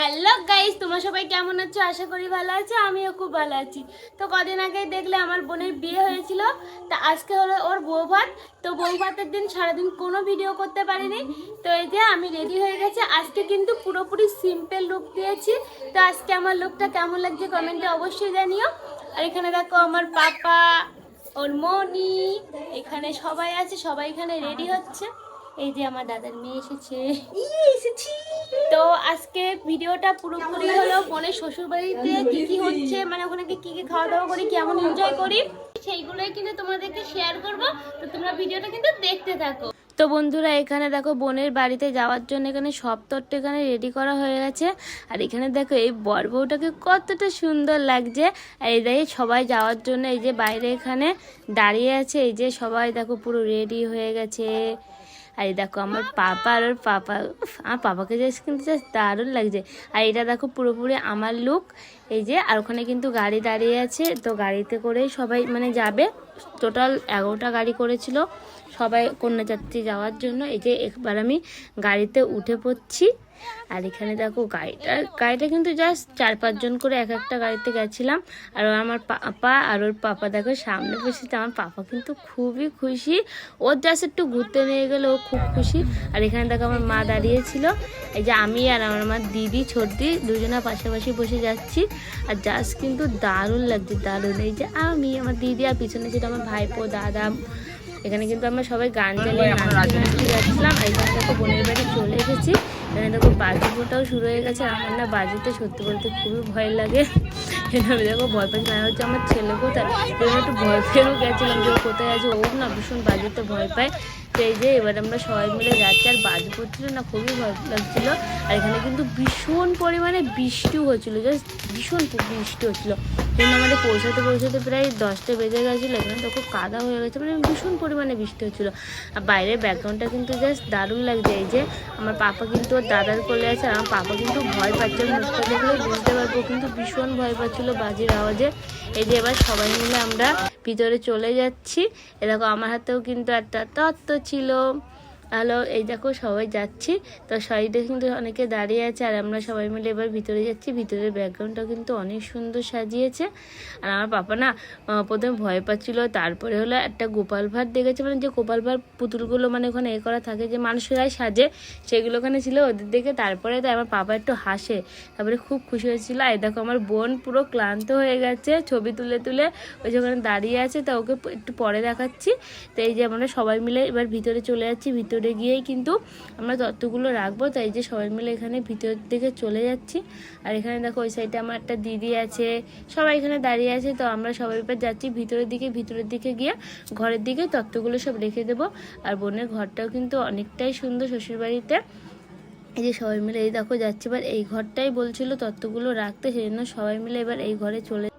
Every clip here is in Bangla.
হ্যালো গাইস তোমরা সবাই কেমন আছো? আশা করি ভালো আছো, আমিও খুব ভালো আছি। তো কদিন আগেই দেখলে আমার বোনের বিয়ে হয়েছিল, তা আজকে হলো ওর বউ ভাত। তো বউ ভাতের দিন সারাদিন কোনো ভিডিও করতে পারিনি। তো এই যে আমি রেডি হয়ে গেছি। আজকে কিন্তু পুরোপুরি সিম্পল লুক দিয়েছি। তো আজকে আমার লুকটা কেমন লাগছে কমেন্টে অবশ্যই জানিও। আর এখানে দেখো আমার পাপা, ওর মনি, এখানে সবাই আছে, সবাই এখানে রেডি হচ্ছে। এই যে আমার দাদার মেয়ে এসেছে। এসেছি। তো আজকে ভিডিওটা পুরোপুরি হলো বোনের শ্বশুর বাড়িতে কি কি হচ্ছে? মানে ওখানে কি কি খাওয়া দাওয়া করি? কেমন এনজয় করি? সেইগুলোই কিন্তু তোমাদেরকে শেয়ার করব। তো তোমরা ভিডিওটা কিন্তু দেখতে থাকো। তো বন্ধুরা এখানে দেখো বোনের বাড়িতে যাওয়ার জন্য এখানে সব তত্ত্ব এখানে রেডি করা হয়ে গেছে। আর এখানে দেখো এই বর বউটাকে কতটা সুন্দর লাগছে। আর এই দেখে সবাই যাওয়ার জন্য এই যে বাইরে এখানে দাঁড়িয়ে আছে। এই যে সবাই দেখো পুরো রেডি হয়ে গেছে। আর এই দেখো আমার পাপা আর ওর পাপা আমার পাপাকে যে কিন্তু জাস্ট দারুণ লাগছে। আর এটা দেখো পুরোপুরি আমার লুক এই যে, আর ওখানে কিন্তু গাড়ি দাঁড়িয়ে আছে, তো গাড়িতে করেই সবাই মানে যাবে। টোটাল এগারোটা গাড়ি করেছিল সবাই কন্যাযাত্রী যাওয়ার জন্য। এই যে একবার আমি গাড়িতে উঠে পড়ছি। আর এখানে দেখো গাড়িটা গাড়িটা কিন্তু জাস্ট চার পাঁচজন করে এক একটা গাড়িতে গেছিলাম। আর আমার পাপা আর ওর পাপা দেখো সামনে বসেছে, আমার পাপা কিন্তু খুবই খুশি। ওর জাস্ট একটু ঘুরতে নিয়ে গেলে, ও খুব খুশি। আর এখানে দেখো আমার মা দাঁড়িয়েছিল, এই যে আমি আর আমার মা দিদি, ছোটদি দুজনা পাশাপাশি বসে যাচ্ছি। আর জাস্ট কিন্তু দারুণ লাগছে, দারুণ। এই যে আমি, আমার দিদি আর পিছনে ছিল আমার ভাইপো, দাদা। এখানে কিন্তু আমরা সবাই গান চালিয়ে নাচতে নাচতে যাচ্ছিলাম আর এখানে বোনের বাড়ি চলে এসেছি। দেখো শুরু হয়ে গেছে। আমার না বাজিতে সত্যি বলতে খুবই ভয় লাগে। আমি দেখো ভয় পাই মানে হচ্ছে আমার ছেলে কোথায়? একটু ভয় পেয়েও গেছিলাম যে কোথায় আছে, ও না ভীষণ বাজিতে ভয় পায়। এই যে, এবার আমরা সবাই মিলে যাচ্ছি আর বাজি পড়ছিল না, খুবই ভয় লাগছিল। আর এখানে কিন্তু ভীষণ পরিমাণে বৃষ্টিও হচ্ছিল জাস্ট ভীষণ বৃষ্টি হচ্ছিল। কিন্তু আমাদের পৌঁছাতে পৌঁছাতে প্রায় দশটা বেজে গেছিল, এখানে তো খুব কাদা হয়ে গেছে মানে ভীষণ পরিমাণে বৃষ্টি হচ্ছিল। আর বাইরের ব্যাকগ্রাউন্ডটা কিন্তু জাস্ট দারুণ লাগছে, এই যে আমার পাপা কিন্তু ওর দাদার কোলে আছে, আর আমার পাপা কিন্তু ভয় পাচ্ছে মুখটা দেখলে বুঝতে পারব, কিন্তু ভীষণ ভয় পাচ্ছিল বাজির আওয়াজে। এই যে এবার সবাই মিলে আমরা ভিতরে চলে যাচ্ছি। এ দেখো, আমার হাতেও কিন্তু একটা তত্ত্ব ছিল। হ্যালো, এই দেখো সবাই যাচ্ছি। তো সাইডে কিন্তু অনেকে দাঁড়িয়ে আছে আর আমরা সবাই মিলে এবার ভিতরে যাচ্ছি। ভিতরের ব্যাকগ্রাউন্ডটা কিন্তু অনেক সুন্দর সাজিয়েছে। আর আমার পাপা না প্রথমে ভয় পাচ্ছিল, তারপরে হলো একটা গোপাল ভাত দেখেছে। মানে যে গোপাল ভাত পুতুলগুলো মানে ওখানে এ করা থাকে যে মানুষেরাই সাজে, সেগুলো ওখানে ছিল ওদের দেখে তারপরে তো আমার পাপা একটু হাসে। তারপরে খুব খুশি হয়েছিল। আর দেখো আমার বোন পুরো ক্লান্ত হয়ে গেছে, ছবি তুলে তুলে ওই যে ওখানে দাঁড়িয়ে আছে। তা ওকে একটু পরে দেখাচ্ছি। তো এই যে আমরা সবাই মিলে এবার ভিতরে চলে যাচ্ছি। ভিতরে গিয়েই কিন্তু আমরা তত্ত্বগুলো রাখব, তাই যে সবাই মিলে এখানে ভিতর দিকে চলে যাচ্ছি। আর এখানে দেখো ওই সাইডে আমার একটা দিদি আছে, সবাই এখানে দাঁড়িয়ে আছে, তো আমরা সবাই এবার যাচ্ছি ভিতরের দিকে ভিতরের দিকে গিয়ে ঘরের দিকে তত্ত্বগুলো সব রেখে দেবো। আর বোনের ঘরটাও কিন্তু অনেকটাই সুন্দর শ্বশুরবাড়িতে। এই যে সবাই মিলে এই দেখো যাচ্ছে, এবার এই ঘরটাই বলছিল তত্ত্বগুলো রাখতে, সেই জন্য সবাই মিলে এবার এই ঘরে চলে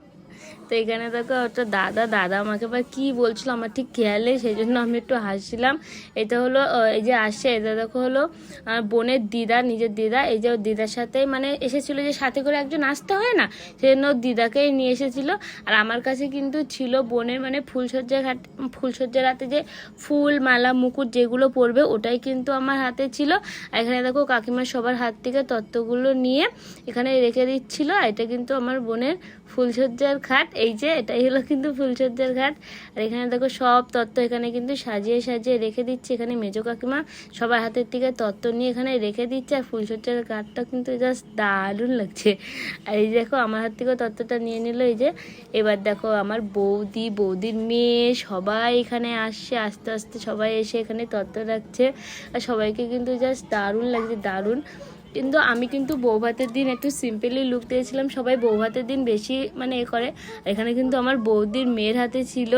তো এখানে দেখো একটা দাদা দাদা আমাকে এবার কি বলছিল আমার ঠিক খেয়ালে সেই জন্য আমি একটু হাসছিলাম। এটা হলো এই যে আসছে এটা দেখো হলো বোনের দিদা, নিজের দিদা, এই যে দিদার সাথে মানে এসেছিল যে সাথে করে একজন আসতে হয় না, সেই জন্য দিদাকেই নিয়ে এসেছিল। আর আমার কাছে কিন্তু ছিল বোনের মানে ফুলসজ্জার ঘাট ফুলসজ্জার হাতে যে ফুল, মালা, মুকুট যেগুলো পরবে, ওটাই কিন্তু আমার হাতে ছিল। আর এখানে দেখো কাকিমার সবার হাত থেকে তত্ত্বগুলো নিয়ে এখানে রেখে দিচ্ছিল এটা কিন্তু আমার বোনের ফুলসজ্জার খাট এই যে, এটাই হলো কিন্তু ফুলসজ্জার ঘাট। আর এখানে দেখো সব তত্ত্ব এখানে কিন্তু সাজিয়ে সাজিয়ে রেখে দিচ্ছে এখানে মেজো কাকিমা। সবার হাতের থেকে তত্ত্ব নিয়ে এখানে রেখে দিচ্ছে, আর ফুলসজ্জার ঘাটটা কিন্তু জাস্ট দারুণ লাগছে। আর এই দেখো, আমার হাত থেকেও তত্ত্বটা নিয়ে নিল, এই যে, এবার দেখো আমার বৌদি, বৌদির মেয়ে, সবাই এখানে আসছে, আস্তে আস্তে সবাই এসে এখানে তত্ত্ব রাখছে। আর সবাইকে কিন্তু জাস্ট দারুণ লাগছে, দারুণ। কিন্তু আমি কিন্তু বৌভাতের দিন একটু সিম্পলি লুক দিয়েছিলাম। সবাই বৌভাতের দিন বেশি মানে এ করে। এখানে কিন্তু আমার বৌদির মেয়ের হাতে ছিল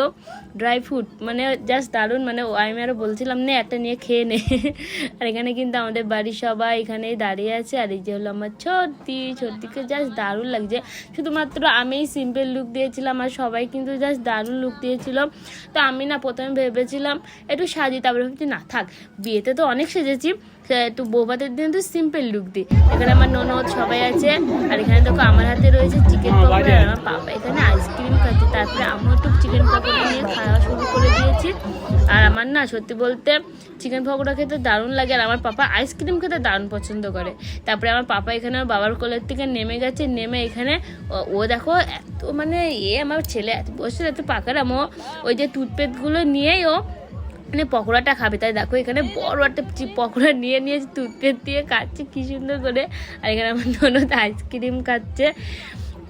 ড্রাই ফ্রুট মানে জাস্ট দারুণ মানে আমি আরও বলছিলাম, নে একটা নিয়ে খেয়ে নে। আর এখানে কিন্তু আমাদের বাড়ির সবাই এখানে দাঁড়িয়ে আছে। আর এই যে হলো আমার ছোট্টি, ছোট্টিকে জাস্ট দারুণ লাগছে। শুধুমাত্র আমিই সিম্পল লুক দিয়েছিলাম আর সবাই কিন্তু জাস্ট দারুণ লুক দিয়েছিল। তো আমি না প্রথমে ভেবেছিলাম, একটু সাজি। তারপরে ভাবছি, না, থাক, বিয়েতে তো অনেক সেজেছি। একটু বৌভাতের দিন তো সিম্পল লুক দিই। এখানে আমার ননদ সবাই আছে আর এখানে দেখো আমার হাতে রয়েছে চিকেন পকোড়া আর আমার পাপা এখানে আইসক্রিম খাচ্ছে। তারপরে আমি একটু চিকেন পকোড়া নিয়ে খাওয়া শুরু করে দিয়েছি। আর আমার না সত্যি বলতে চিকেন পকোড়া খেতে দারুণ লাগে আর আমার পাপা আইসক্রিম খেতে দারুণ পছন্দ করে। তারপরে আমার পাপা এখানে আমার বাবার কোলের থেকে নেমে গেছে নেমে এখানে ও- দেখো এত মানে এ আমার ছেলে এত বসে এত পাকারাম ও ওই যে টুথপেস্টগুলো নিয়েই ও মানে পকোড়াটা খাবে। তাই দেখো, এখানে বড় একটা পকোড়া নিয়ে নিয়েছে তুতের দিয়ে কাটছে, কি সুন্দর করে। আর এখানে আমার ননদ আইসক্রিম খাচ্ছে।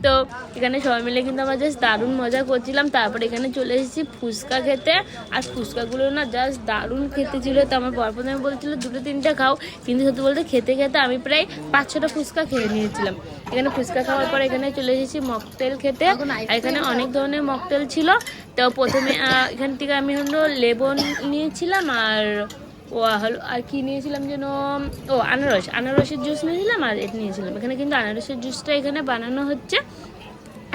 তো এখানে সবাই মিলে কিন্তু আমরা জাস্ট দারুণ মজা করছিলাম। তারপরে এখানে চলে এসেছি ফুচকা খেতে। আর ফুচকাগুলো না জাস্ট দারুণ খেতে ছিল। তো আমার বর প্রথমে বলছিল, দুটো তিনটে খাও। কিন্তু সত্যি বলতে খেতে খেতে আমি প্রায় পাঁচ ছটা ফুচকা খেয়ে নিয়েছিলাম। এখানে ফুচকা খাওয়ার পর এখানে চলে এসেছি মকটেল খেতে। আর এখানে অনেক ধরনের মকটেল ছিল। তো প্রথমে এখান থেকে আমি হলো লেবন নিয়েছিলাম আর ও হলো, আর কি নিয়েছিলাম যেন, ও, আনারস। আনারসের জুস নিয়েছিলাম আর এটা নিয়েছিলাম। এখানে কিন্তু আনারসের জুসটা এখানে বানানো হচ্ছে।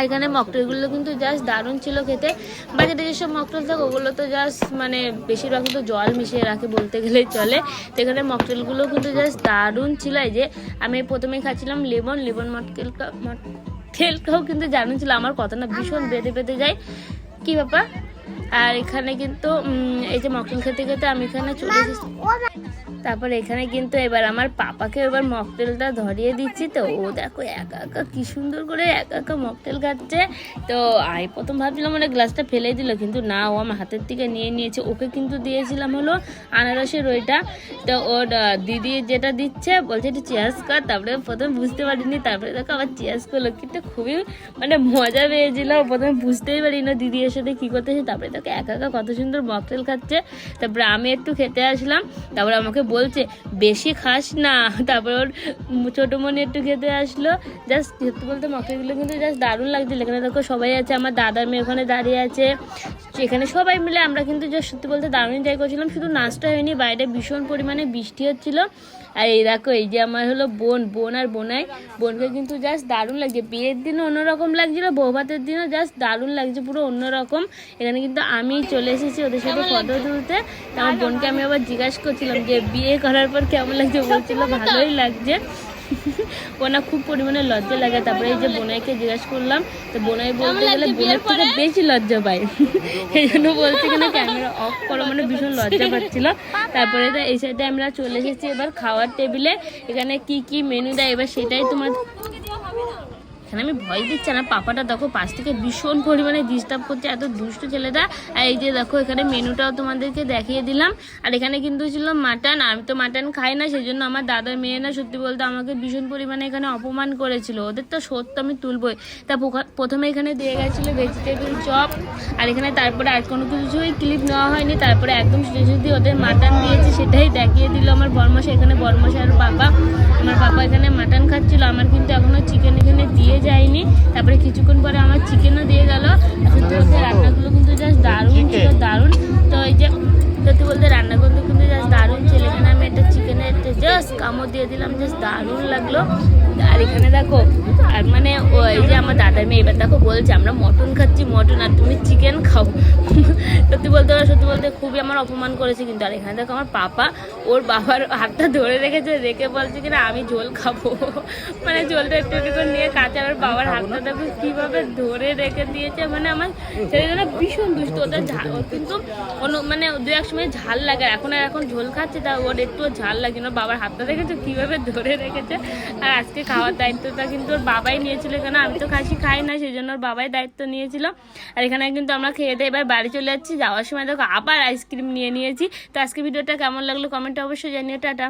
এখানে মকটেলগুলো কিন্তু জাস্ট দারুণ ছিল খেতে। বাজারে যেসব মকটেল থাকে, ওগুলো তো জাস্ট মানে বেশিরভাগ কিন্তু জল মিশিয়ে রাখে বলতে গেলেই চলে। তো এখানে মকটেলগুলো কিন্তু জাস্ট দারুণ ছিল। এই যে, আমি প্রথমে খাচ্ছিলাম লেবন লেমন মটকেল মটকেলটাও কিন্তু দারুণ ছিল। আমার কত না ভীষণ বেঁধে বেঁধে যায়। কি ব্যাপার? আর এখানে কিন্তু এই যে মকটেল খেতে খেতে আমি এখানে চলে এসেছি। তারপর এখানে কিন্তু এবার আমার পাপাকে এবার মকটেলটা ধরিয়ে দিচ্ছি। তো ও দেখো একা একা কি সুন্দর করে একা একা মকটেল খাচ্ছে। তো আমি প্রথম ভাবছিলাম মানে গ্লাসটা ফেলে দিল কিন্তু না ও আমার হাতের থেকে নিয়ে নিয়েছে। ওকে কিন্তু দিয়েছিলাম হলো আনারসের ওইটা। তো ওর দিদি যেটা দিচ্ছে বলছে একটু চেয়ার্স কর। তারপরে প্রথমে বুঝতে পারিনি। তারপরে দেখো আবার চেয়ার্স করল। কিন্তু খুবই মানে মজা পেয়েছিল। প্রথমে বুঝতেই পারি না দিদি এর সাথে কী করতেছে। তারপরে দেখো একা একা কত সুন্দর মকটেল খাচ্ছে। তারপরে আমি একটু খেতে আসলাম, তারপরে আমাকে বলছে, বেশি খাস না। তারপর ওর ছোটো মনে একটু খেতে আসলো। জাস্ট সত্যি বলতে মকটেলগুলো কিন্তু জাস্ট দারুণ লাগছিল। এখানে দেখো সবাই আছে, আমার দাদার মেয়ে ওখানে দাঁড়িয়ে আছে। এখানে সবাই মিলে আমরা কিন্তু জাস্ট সত্যি বলতে দারুণ এনজয় করছিলাম। শুধু নাচটা হয়নি, বাইরে ভীষণ পরিমাণে বৃষ্টি হচ্ছিল। আর এই দেখো, এই যে আমার হলো বোন বোন আর বোনাই। বোনকে কিন্তু জাস্ট দারুণ লাগছে। বিয়ের দিনও অন্যরকম লাগছিল, বৌভাতের দিনও জাস্ট দারুণ লাগছে, পুরো অন্যরকম। এখানে কিন্তু আমি চলে এসেছি ওদের সাথে ফটো তুলতে। আমার বোনকে আমি আবার জিজ্ঞাসা করছিলাম যে, বিয়ে করার পর কেমন লাগছে? বলছিল, ভালোই লাগছে। ও না খুব পরিমাণে লজ্জা লাগে। তারপরে এই যে বোনাইকে জিজ্ঞেস করলাম তো বোনাই বলতে গেলে বোনের থেকে বেশি লজ্জা পায়। এই জন্য বলতে গেলে ক্যামেরা অফ করো মানে ভীষণ লজ্জা পাচ্ছিল। তারপরে তো এই সাইডে আমরা চলে এসেছি এবার খাওয়ার টেবিলে এখানে কি কি মেনু দেয় এবার সেটাই তোমার এখানে আমি ভয় দিচ্ছি না। পাপাটা দেখো, পাশ থেকে ভীষণ পরিমাণে ডিস্টার্ব করছে, এত দুষ্ট ছেলেটা। আর এই যে দেখো, এখানে মেনুটাও তোমাদেরকে দেখিয়ে দিলাম। আর এখানে কিন্তু ছিল মাটন আমি তো মাটন খাই না সেই জন্য আমার দাদার মেয়ে না, সত্যি বলতে আমাকে ভীষণ পরিমাণে এখানে অপমান করেছিল। ওদের তো সত্য আমি তুলবই। তা প্রথমে এখানে দিয়ে গেছিল ভেজিটেবিল চপ আর এখানে তারপরে আর কোনো কিছুই ক্লিপ নেওয়া হয়নি। তারপরে একদম সুজি ওদের মাটন দিয়েছে, সেটাই দেখিয়ে দিল আমার বর্মশা এখানে বর্মশা আর বাবা আমার বাবা এখানে মাটন খাচ্ছিল। আমার কিন্তু এখনও চিকেন এখানে দিয়ে যায়নি। তারপরে কিছুক্ষণ পরে আমার চিকেনও দিয়ে গেল। রান্নাগুলো কিন্তু জাস্ট দারুণ ছিল দারুণ। কামড় দিয়ে দিলাম জাস্ট দারুণ লাগল। আর এখানে দেখো আর মানে ওই যে আমার দাদার মেয়ে এবার দেখো বলছে আমরা মটন খাচ্ছি মটন আর তুমি চিকেন খাও। সত্যি বলতে ওরা সত্যি বলতে খুবই আমার অপমান করেছে কিন্তু। আর এখানে দেখো আমার পাপা ওর বাবার হাতটা ধরে রেখেছে রেখে বলছে কিনা আমি ঝোল খাব। মানে ঝোলটা একটু একটু করে নিয়ে কাঁচা আর বাবার হাতটা দেখো কীভাবে ধরে রেখে দিয়েছে মানে আমার ছেলেটা ভীষণ দুষ্ট ওদের ঝাল কিন্তু মানে দু এক সময় ঝাল লাগে এখন আর এখন ঝোল খাচ্ছে তা ওর একটু ঝাল লাগে না বাবার হাতটা দেখেছ কীভাবে ধরে রেখেছে? আর আজকে খাওয়ার দায়িত্বটা কিন্তু ওর বাবাই নিয়েছিল কেন? আমি তো খাসি খাই না সেই জন্য ওর বাবাই দায়িত্ব নিয়েছিল। আর এখানে কিন্তু আমরা খেয়ে দিয়ে এবার বাড়ি চলে যাচ্ছি। যাওয়ার সময় দেখো আবার আইসক্রিম নিয়ে নিয়েছি। তো আজকে ভিডিওটা কেমন লাগল? কমেন্টে অবশ্যই জানিও। টাটা।